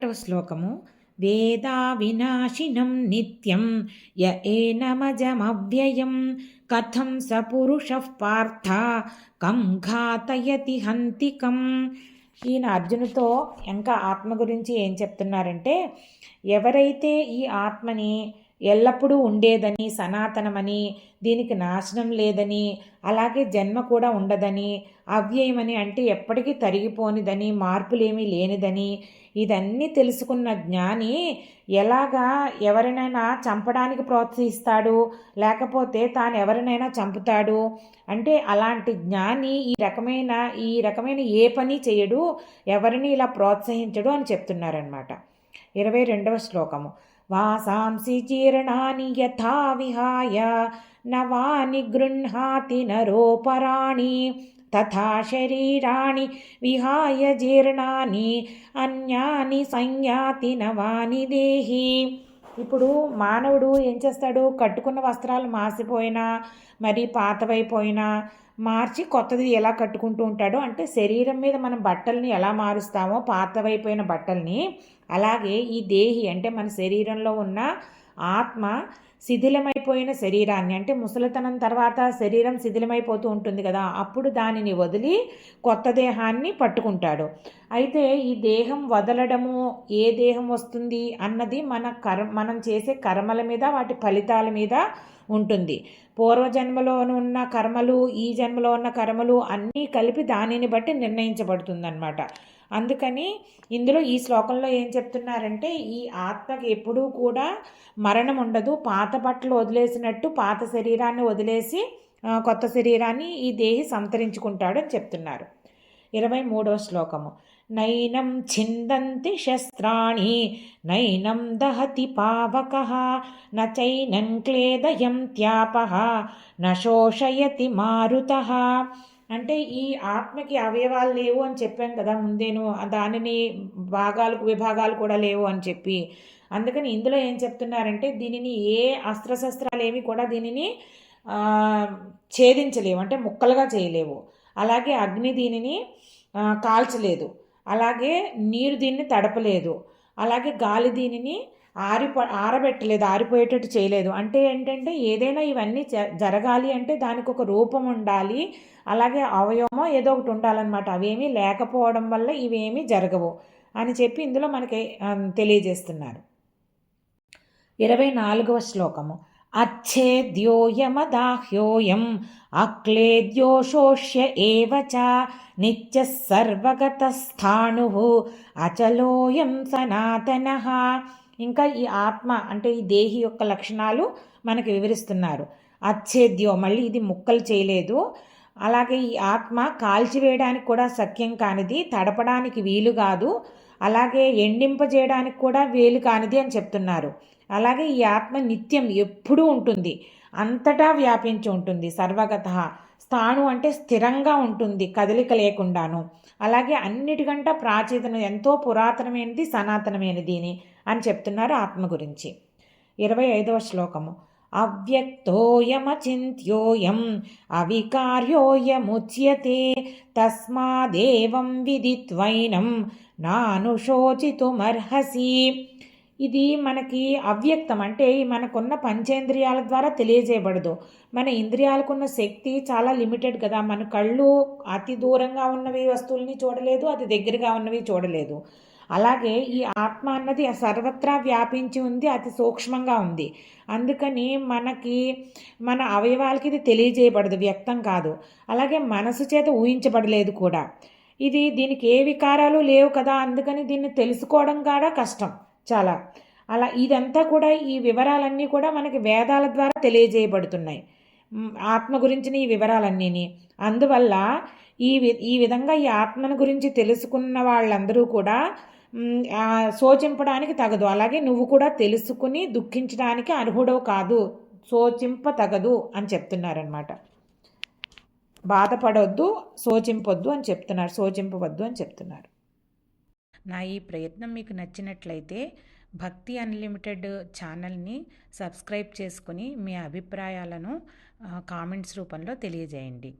ఒకటవ శ్లోకము. వేదా వినాశినం నిత్యం య ఏనమజమవ్యయం కథం స పురుష పార్థ కం ఘాతయతి హంతికం. ఈయన అర్జునుతో ఇంకా ఆత్మ గురించి ఏం చెప్తున్నారంటే ఎవరైతే ఈ ఆత్మని ఎల్లప్పుడూ ఉండేదని సనాతనమని దీనికి నాశనం లేదని అలాగే జన్మ కూడా ఉండదని అవ్యయమని అంటే ఎప్పటికీ తరిగిపోనిదని మార్పులేమీ లేనిదని ఇదన్నీ తెలుసుకున్న జ్ఞాని ఎలాగా ఎవరినైనా చంపడానికి ప్రోత్సహిస్తాడు? లేకపోతే తాను ఎవరినైనా చంపుతాడు? అంటే అలాంటి జ్ఞాని ఈ రకమైన ఈ రకమైన ఏ పని చేయడు ఎవరిని ఇలా ప్రోత్సహించడు అని చెప్తున్నారనమాట ఇరవై రెండవ శ్లోకము. वासांसि जीर्णानि यथा विहाय नवानि गृह्णाति नरोपराणि तथा शरीराणि विहाय जीर्णानि अन्यानि संज्ञाति नवानि देही। ఇప్పుడు మానవుడు ఏం చేస్తాడు? కట్టుకున్న వస్త్రాలు మాసిపోయినా మరి పాతవైపోయినా మార్చి కొత్తది ఎలా కట్టుకుంటూ ఉంటాడో అంటే శరీరం మీద మనం బట్టల్ని ఎలా మారుస్తామో పాతవైపోయిన బట్టల్ని అలాగే ఈ దేహి అంటే మన శరీరంలో ఉన్న ఆత్మ శిథిలమైపోయిన శరీరాన్ని అంటే ముసలితనం తర్వాత శరీరం శిథిలమైపోతూ ఉంటుంది కదా అప్పుడు దానిని వదిలి కొత్త దేహాన్ని పట్టుకుంటాడు. అయితే ఈ దేహం వదలడము ఏ దేహం వస్తుంది అన్నది మన కర్ మనం చేసే కర్మల మీద వాటి ఫలితాల మీద ఉంటుంది. పూర్వజన్మలో ఉన్న కర్మలు ఈ జన్మలో ఉన్న కర్మలు అన్నీ కలిపి దానిని బట్టి నిర్ణయించబడుతుందన్నమాట. అందుకని ఇందులో ఈ శ్లోకంలో ఏం చెప్తున్నారంటే ఈ ఆత్మకి ఎప్పుడూ కూడా మరణం ఉండదు. పాత బట్టలు వదిలేసినట్టు పాత శరీరాన్ని వదిలేసి కొత్త శరీరాన్ని ఈ దేహి సంతరించుకుంటాడు అని చెప్తున్నారు. ఇరవై మూడవ శ్లోకము. నైనం ఛిందంతి శస్త్రాణి నైనం దహతి పావక నైనం క్లేదయం త్యాప నోషయతి మారుత. అంటే ఈ ఆత్మకి అవయవాలు లేవు అని చెప్పాను కదా ముందేను దానిని భాగాలకు విభాగాలు కూడా లేవు అని చెప్పి. అందుకని ఇందులో ఏం చెప్తున్నారంటే దీనిని ఏ అస్త్రశస్త్రాలు ఏమి కూడా దీనిని ఛేదించలేవు అంటే ముక్కలుగా చేయలేవు. అలాగే అగ్ని దీనిని కాల్చలేదు. అలాగే నీరు దీన్ని తడపలేదు. అలాగే గాలి దీనిని ఆరిపో ఆరబెట్టలేదు ఆరిపోయేటట్టు చేయలేదు. అంటే ఏంటంటే ఏదైనా ఇవన్నీ జరగాలి అంటే దానికి ఒక రూపం ఉండాలి. అలాగే అవయవమో ఏదో ఒకటి ఉండాలన్నమాట. అవేమీ లేకపోవడం వల్ల ఇవేమీ జరగవు అని చెప్పి ఇందులో మనకి తెలియజేస్తున్నారు. ఇరవై నాలుగవ శ్లోకము. अच्छेद्योयमदाह्योऽयम् अक्लेद्योषोष्य एव च नित्यः सर्वगतस्थाणुः అచలోయం సనాతన ఇంకా ఈ ఆత్మ అంటే ఈ దేహి యొక్క లక్షణాలు మనకి వివరిస్తున్నారు అచ్చేద్యో మళ్ళీ ఇది ముక్కలు చేయలేదు అలాగే ఈ ఆత్మ కాల్చివేయడానికి కూడా సఖ్యం కానిది తడపడానికి వీలు కాదు అలాగే ఎండింపజేయడానికి కూడా వేలు కానిది అని చెప్తున్నారు. అలాగే ఈ ఆత్మ నిత్యం ఎప్పుడూ ఉంటుంది. అంతటా వ్యాపించి ఉంటుంది. సర్వగత స్థాను అంటే స్థిరంగా ఉంటుంది. కదలిక లేకుండాను. అలాగే అన్నిటికంటే ప్రాచీతనం ఎంతో పురాతనమైనది సనాతనమైనది అని చెప్తున్నారు ఆత్మ గురించి. ఇరవై ఐదవ శ్లోకము. అవ్యక్తోయమచింత్యోయం అవికార్యోయముచ్యతే తస్మాదేవం విదిత్వైనం నానుశోచితుమర్హసి ఇది మనకి అవ్యక్తం. అంటే మనకున్న పంచేంద్రియాల ద్వారా తెలియజేయబడదు. మన ఇంద్రియాలకున్న శక్తి చాలా లిమిటెడ్ కదా. మన కళ్ళు అతి దూరంగా ఉన్నవి వస్తువుల్ని చూడలేదు అది దగ్గరగా ఉన్నవి చూడలేదు. అలాగే ఈ ఆత్మ అన్నది సర్వత్రా వ్యాపించి ఉంది అతి సూక్ష్మంగా ఉంది. అందుకని మనకి మన అవయవాలకి ఇది తెలియజేయబడదు వ్యక్తం కాదు. అలాగే మనసు చేత ఊహించబడలేదు కూడా. ఇది దీనికి ఏ వికారాలు లేవు కదా అందుకని దీన్ని తెలుసుకోవడం కూడా కష్టం చాలా. అలా ఇదంతా కూడా ఈ వివరాలన్నీ కూడా మనకి వేదాల ద్వారా తెలియజేయబడుతున్నాయి. ఆత్మ గురించిన ఈ వివరాలన్నీని. అందువల్ల ఈ వి ఈ విధంగా ఈ ఆత్మను గురించి తెలుసుకున్న వాళ్ళందరూ కూడా శోచింపడానికి తగదు. అలాగే నువ్వు కూడా తెలుసుకుని దుఃఖించడానికి అర్హుడవు కాదు. శోచింప తగదు అని చెప్తున్నారనమాట బాధపడవద్దు శోచింపొద్దు అని చెప్తున్నారు శోచింపవద్దు అని చెప్తున్నారు. నా ఈ ప్రయత్నం మీకు నచ్చినట్లయితే భక్తి అన్లిమిటెడ్ ఛానల్ని సబ్స్క్రైబ్ చేసుకుని మీ అభిప్రాయాలను కామెంట్స్ రూపంలో తెలియజేయండి.